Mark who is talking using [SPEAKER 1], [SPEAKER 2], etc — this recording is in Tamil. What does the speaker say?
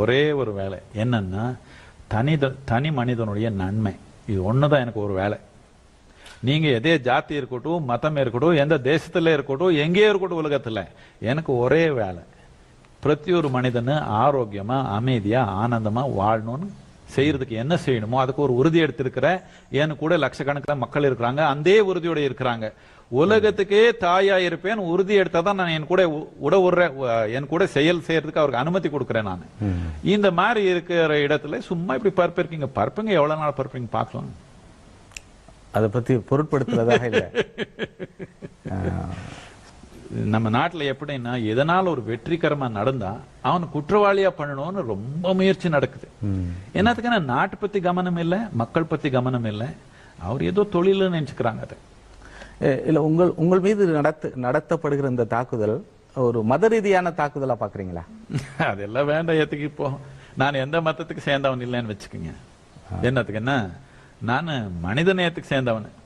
[SPEAKER 1] ஒரே ஒரு வேலை. என்னன்னா தனி தனி மனிதனுடைய நன்மை. இது ஒன்று தான் எனக்கு ஒரு வேலை. நீங்கள் எதே ஜாதி இருக்கட்டும் மதம் இருக்கட்டும் எந்த தேசத்தில் இருக்கட்டும் எங்கேயே இருக்கட்டும் உலகத்தில் எனக்கு ஒரே வேலை. பிரதி ஒரு மனிதனு ஆரோக்கியமாக அமைதியாக ஆனந்தமாக வாழணும்னு செய்யறதுக்கு என்ன செய்யணுமோ அதுக்கு ஒரு உறுதி எடுத்திருக்கிற என் கூட லட்சக்கணக்கில் மக்கள் இருக்கிறாங்க. அந்த உறுதியோட இருக்கிறாங்க. உலகத்துக்கே தாயா இருப்பேன் உறுதி எடுத்தாதான் நான் என் கூட உ- உட விடுற என் கூட செயல் செய்யறதுக்கு அவருக்கு அனுமதி கொடுக்கிறேன் நான். இந்த மாதிரி இருக்கிற இடத்துல சும்மா இப்படி பரப்பிருக்கீங்க. பரப்புங்க எவ்வளவு நாள் பரப்புறீங்க பார்க்கலாம்.
[SPEAKER 2] அதை பத்தி பொருட்படுத்துறதாக இல்லை.
[SPEAKER 1] நம்ம நாட்டுல எப்படின்னா எதனால ஒரு வெற்றிகரமா நடந்தா அவன் குற்றவாளியா பண்ணணும்னு ரொம்ப முயற்சி நடக்குது. என்னத்துக்குன்னா நாட்டு பத்தி கவனம் இல்ல மக்கள் பத்தி கவனம் இல்ல. அவர் ஏதோ தொழில் நினைச்சுக்கிறாங்க அதை.
[SPEAKER 2] இல்ல உங்கள் உங்கள் மீது நடத்து நடத்தப்படுகிற இந்த தாக்குதல் ஒரு மத ரீதியான தாக்குதலா பாக்குறீங்களா?
[SPEAKER 1] அதெல்லாம் வேண்டாம் ஏத்துக்கு இப்போ. நான் எந்த மதத்துக்கு சேர்ந்தவன் இல்லைன்னு வச்சுக்கோங்க. என்னத்துக்கு என்ன? நான் மனித நேயத்துக்கு சேர்ந்தவன்.